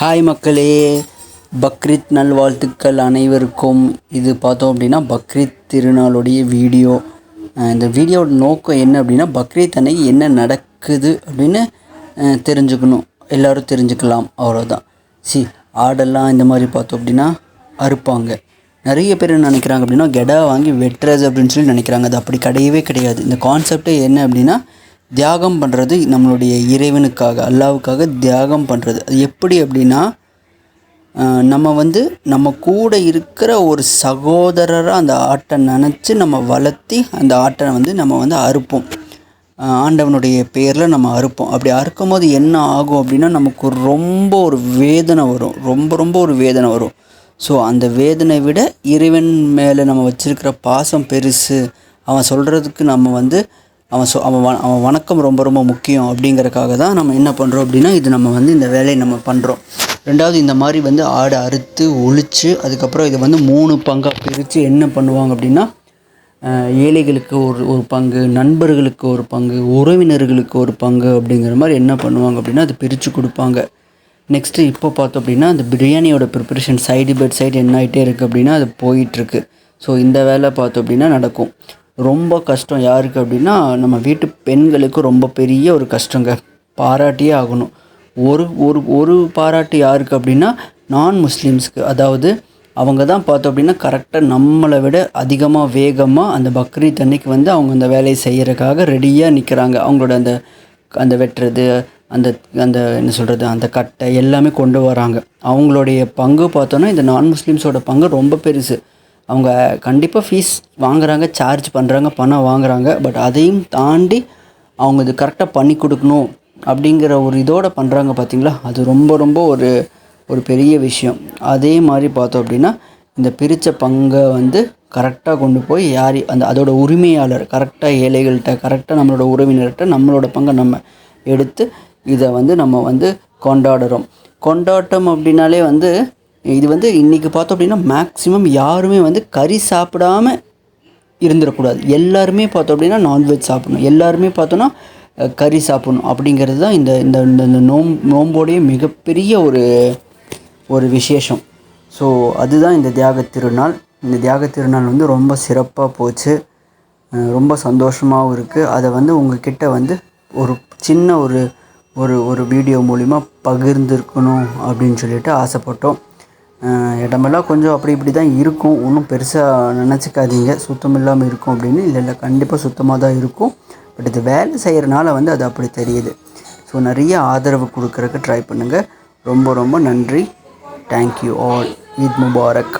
Hi மக்களே பக்ரீத் நல்வாழ்த்துக்கள் அனைவருக்கும். இது பார்த்தோம் அப்படின்னா பக்ரீத் திருநாளுடைய வீடியோ. இந்த வீடியோவோட நோக்கம் என்ன அப்படின்னா பக்ரீத் அன்னைக்கு என்ன நடக்குது அப்படின்னு தெரிஞ்சுக்கணும். எல்லோரும் தெரிஞ்சுக்கலாம் அவ்வளோதான் சி ஆடெல்லாம் இந்த மாதிரி பார்த்தோம் அப்படின்னா அறுப்பாங்க. நிறைய பேர் என்ன நினைக்கிறாங்க அப்படின்னா கெடா வாங்கி வெட்டுறது அப்படின்னு சொல்லி நினைக்கிறாங்க. அது அப்படி கிடையவே கிடையாது. இந்த கான்செப்டே என்ன அப்படின்னா தியாகம் பண்ணுறது நம்மளுடைய இறைவனுக்காக அல்லாவுக்காக தியாகம் பண்ணுறது அது எப்படி அப்படின்னா நம்ம வந்து நம்ம கூட இருக்கிற ஒரு சகோதரராக அந்த ஆட்டை நினச்சி நம்ம வளர்த்தி அந்த ஆட்டை வந்து நம்ம வந்து அறுப்போம். ஆண்டவனுடைய பேரில் நம்ம அறுப்போம். அப்படி அறுக்கும் போது என்ன ஆகும் அப்படின்னா நமக்கு ரொம்ப ஒரு வேதனை வரும். ரொம்ப ரொம்ப ஒரு வேதனை வரும். ஸோ அந்த வேதனை விட இறைவன் மேலே நம்ம வச்சுருக்கிற பாசம் பெருசு. அவன் சொல்கிறதுக்கு நம்ம வந்து அவன் சொ அவன் அவன் வணக்கம் ரொம்ப ரொம்ப முக்கியம் அப்படிங்கிறக்காக தான் நம்ம என்ன பண்ணுறோம் அப்படின்னா இது நம்ம வந்து இந்த வேலையை நம்ம பண்ணுறோம் ரெண்டாவது இந்த மாதிரி வந்து ஆடை அறுத்து ஒழிச்சு அதுக்கப்புறம் இதை வந்து மூணு பங்காக பிரித்து என்ன பண்ணுவாங்க அப்படின்னா ஏழைகளுக்கு ஒரு ஒரு பங்கு நண்பர்களுக்கு ஒரு பங்கு உறவினர்களுக்கு ஒரு பங்கு அப்படிங்கிற மாதிரி என்ன பண்ணுவாங்க அப்படின்னா அது பிரித்து கொடுப்பாங்க. நெக்ஸ்ட்டு இப்போ பார்த்தோம் அப்படின்னா அந்த பிரியாணியோட ப்ரிப்பரேஷன் சைடு பை சைடு என்ன ஆகிட்டே இருக்குது அப்படின்னா அது போயிட்டுருக்கு ஸோ இந்த வேலை பார்த்தோம் அப்படின்னா நடக்கும். ரொம்ப கஷ்டம் யாருக்கு அப்படின்னா நம்ம வீட்டு பெண்களுக்கு ரொம்ப பெரிய ஒரு கஷ்டங்க. பாராட்டியே ஆகணும். ஒரு ஒரு ஒரு பாராட்டு யாருக்கு அப்படின்னா நான் முஸ்லீம்ஸ்க்கு. அதாவது அவங்க தான் பார்த்தோம் அப்படின்னா கரெக்டாக நம்மளை விட அதிகமாக வேகமாக அந்த பக்ரீத் அன்னைக்கு வந்து அவங்க அந்த வேலையை செய்கிறக்காக ரெடியாக நிற்கிறாங்க அவங்களோட அந்த அந்த வெட்டுறது அந்த அந்த என்ன சொல்கிறது அந்த கட்டை எல்லாமே கொண்டு வராங்க. அவங்களுடைய பங்கு பார்த்தோன்னா இந்த நான் முஸ்லீம்ஸோட பங்கு ரொம்ப பெருசு. அவங்க கண்டிப்பாக ஃபீஸ் வாங்குறாங்க சார்ஜ் பண்ணுறாங்க பணம் வாங்குறாங்க பட் அதையும் தாண்டி அவங்க இது கரெக்டாக பண்ணி கொடுக்கணும் அப்படிங்கிற ஒரு இதோடு பண்ணுறாங்க பார்த்தீங்களா அது ரொம்ப ரொம்ப ஒரு ஒரு பெரிய விஷயம். அதே மாதிரி பார்த்தோம் அப்படின்னா இந்த பிரித்த பங்கை வந்து கரெக்டாக கொண்டு போய் யார் அந்த அதோட உரிமையாளர் கரெக்டாக ஏழைகள்கிட்ட கரெக்டாக நம்மளோட உறவினர்கிட்ட நம்மளோட பங்கை நம்ம எடுத்து இதை வந்து நம்ம வந்து கொண்டாடுறோம். கொண்டாட்டம் அப்படின்னாலே வந்து இது வந்து இன்றைக்கி பார்த்தோம் அப்படின்னா மேக்ஸிமம் யாருமே வந்து கறி சாப்பிடாம இருந்துடக்கூடாது எல்லாருமே பார்த்தோம் அப்படின்னா நான்வெஜ் சாப்பிடணும். எல்லாருமே பார்த்தோன்னா கறி சாப்பிடணும் அப்படிங்கிறது தான் இந்த இந்த இந்த நோம் நோம்போடைய மிகப்பெரிய ஒரு ஒரு விசேஷம். ஸோ அதுதான் இந்த தியாக திருநாள். இந்த தியாக திருநாள் வந்து ரொம்ப சிறப்பாக போச்சு. ரொம்ப சந்தோஷமாகவும் இருக்குது அதை வந்து உங்ககிட்ட வந்து ஒரு சின்ன ஒரு ஒரு ஒரு வீடியோ மூலிமா பகிர்ந்துருக்கணும் அப்படின்னு சொல்லிட்டு ஆசைப்பட்டோம். இடமெல்லாம் கொஞ்சம் அப்படி இப்படி தான் இருக்கும். ஒன்றும் பெருசாக நினச்சிக்காதீங்க. சுத்தம் இல்லாமல் இருக்கும் அப்படின்னு. இல்லை இல்லை கண்டிப்பாக சுத்தமாக தான் இருக்கும். பட் இது வேலை செய்கிறனால வந்து அது அப்படி தெரியுது. ஸோ நிறைய ஆதரவு கொடுக்குறக்கு ட்ரை பண்ணுங்கள் ரொம்ப ரொம்ப நன்றி. Thank you all Eid Mubarak.